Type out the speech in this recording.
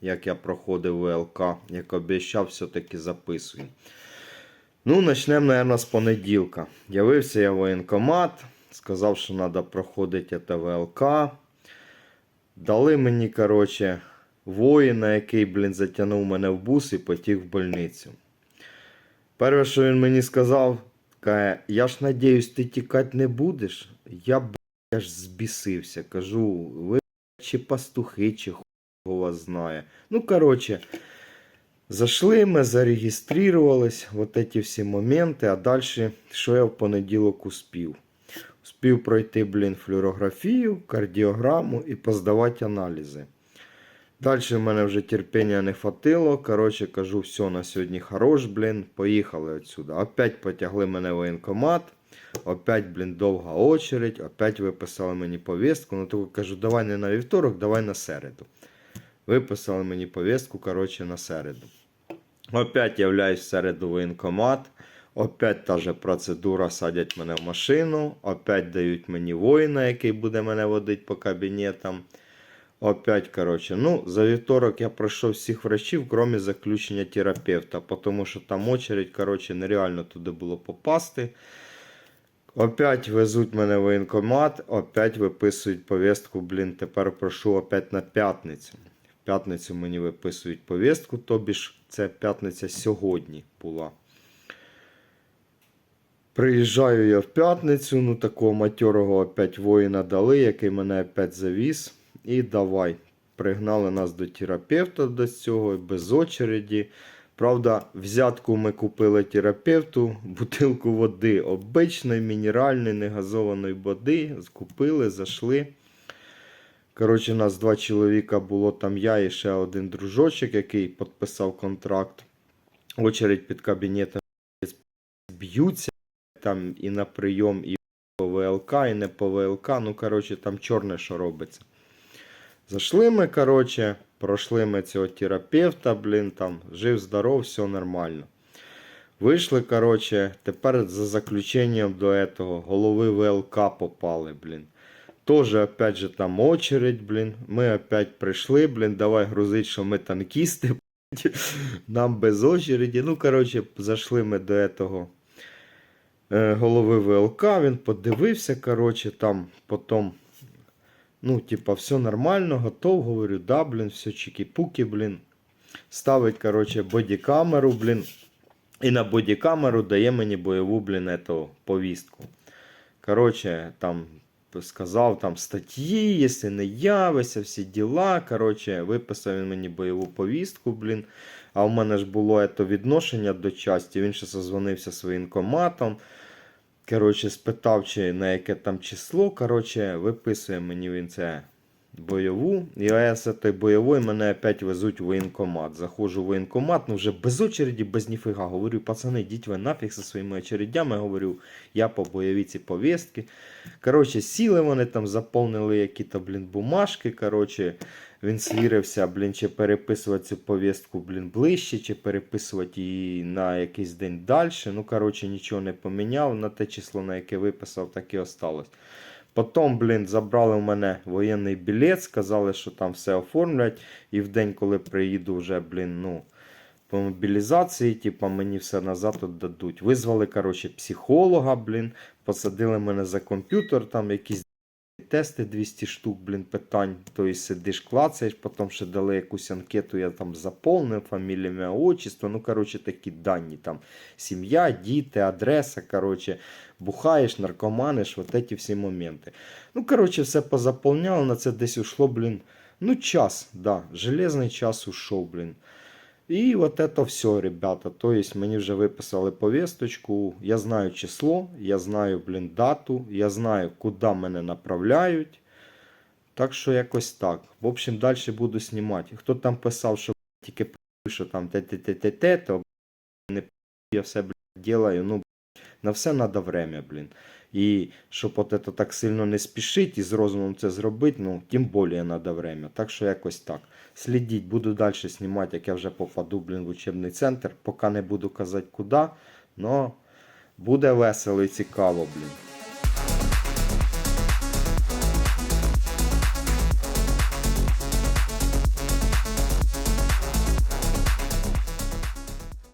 як я проходив ВЛК, як обіцяв, все-таки записую. Ну, почнемо, мабуть, з понеділка. Явився я в воєнкомат, сказав, що треба проходити це ВЛК. Дали мені, коротше, воїна, який, блін, затягнув мене в бус і потік в больницю. Перше, що він мені сказав, каже, я ж надіюсь, ти тікати не будеш. Я я ж збісився. Кажу, ви чи пастухи, чи вас знає. Ну, коротше, зайшли ми, зареєструвались, вот эти всі моменти, а далі, що я в понеділок успів? Успів пройти, блін, флюорографію, кардіограму і поздавати аналізи. Далі в мене вже терпіння не хватило. Коротше, кажу, все, на сьогодні хорош, блін, поїхали отсюда. Опять потягли мене в воєнкомат. Опять, блін, довга очередь, опять виписали мені повістку. Ну, то кажу, давай не на вівторок, давай на середу. Виписали мені повістку, коротше, на середу. Опять являюсь в середу воєнкомат. Опять та же процедура, садять мене в машину. Опять дають мені воїна, який буде мене водити по кабінетам. Опять, короче, ну, за вівторок я пройшов всіх врачів, крім заключення терапевта, тому що там очередь, короче, нереально туди було попасти. Опять везуть мене в воєнкомат, опять виписують повістку, блін, тепер прошу опять на п'ятницю. П'ятницю мені виписують повістку, тобі ж це п'ятниця сьогодні була. Приїжджаю я в п'ятницю, ну такого матьорого опять воїна дали, який мене опять завіз. І давай. Пригнали нас до терапевта до цього, без очереді. Правда, взятку ми купили терапевту, бутилку води обичної, мінеральної, негазованої води. Купили, зайшли. Коротше, нас два чоловіка було там я і ще один дружочок, який підписав контракт. Очередь під кабінетом б'ються там і на прийом, і по ВЛК, і не по ВЛК. Ну, коротше, там чорне, що робиться. Зайшли ми, коротше, пройшли ми цього терапевта, блін, там, жив, здоров, все нормально. Вийшли, коротше, тепер за заключенням до этого голови ВЛК попали, блін. Тоже, опять же, там очередь, блін. Ми опять прийшли, блін, давай грузить, що ми танкісти, нам без очереді. Ну, коротше, зайшли ми до этого е, голови ВЛК, він подивився, коротше, там потім. Ну, типа, все нормально, готов, говорю, да, блін, все чики-пуки, блін. Ставить, короче, бодікамеру, блін. І на бодікамеру дає мені бойову, блін, повістку. Короче, там сказав там статті, якщо не явися, всі діла. Коротше, виписав він мені бойову повістку, блін. А в мене ж було ето відношення до часті. Він ще созвонився з воєнкоматом. Коротше, спитав, чи на яке там число. Коротше, виписує мені він це бойову. І цієї бойової мене опять везуть в воєнкомат. Заходжу в воєнкомат, ну вже без очереді, без ніфіга. Говорю, пацани, йдіть ви нафіг зі своїми очередями. Говорю, я по бойовій ці повістки. Коротше, сіли вони там, заповнили які-то, блін, бумажки. Коротше, він свірився, блін, чи переписувати цю повістку, блін, ближче, чи переписувати її на якийсь день далі. Ну, коротше, нічого не поміняв. На те число, на яке виписав, так і осталось. Потім, блін, забрали в мене воєнний білет, сказали, що там все оформлять. І в день, коли приїду вже, блін, ну, по мобілізації, типу, мені все назад отдадуть. Визвали, коротше, психолога, блін, посадили мене за комп'ютер, там якісь тести 200 штук, блін, питань. Тобто сидиш, клацаєш, потім ще дали якусь анкету, я там заповнив, фамілія, ім'я, отчество, ну, коротше, такі дані там. Сім'я, діти, адреса, коротше, бухаєш, наркоманиш, вот эти всі моменти. Ну, коротше, все позаповняло, на це десь ушло, блін, ну, час, да, железний час ушов, блін. І от это все, ребята. То есть мені вже виписали повісточку. Я знаю число, я знаю, блін, дату, я знаю, куди мене направляють. Так що якось так. В общем, далі буду знімати. Хто там писав, що тільки що там те-те-те-те, то не я все блін, делаю. Ну, на все треба время, блін. І щоб от это так сильно не спішить і з розумом це зробити, ну, тим більше треба время. Так що якось так. Слідіть, буду далі знімати, як я вже попаду, блін, в учебний центр. Поки не буду казати куди, але буде весело і цікаво, блін.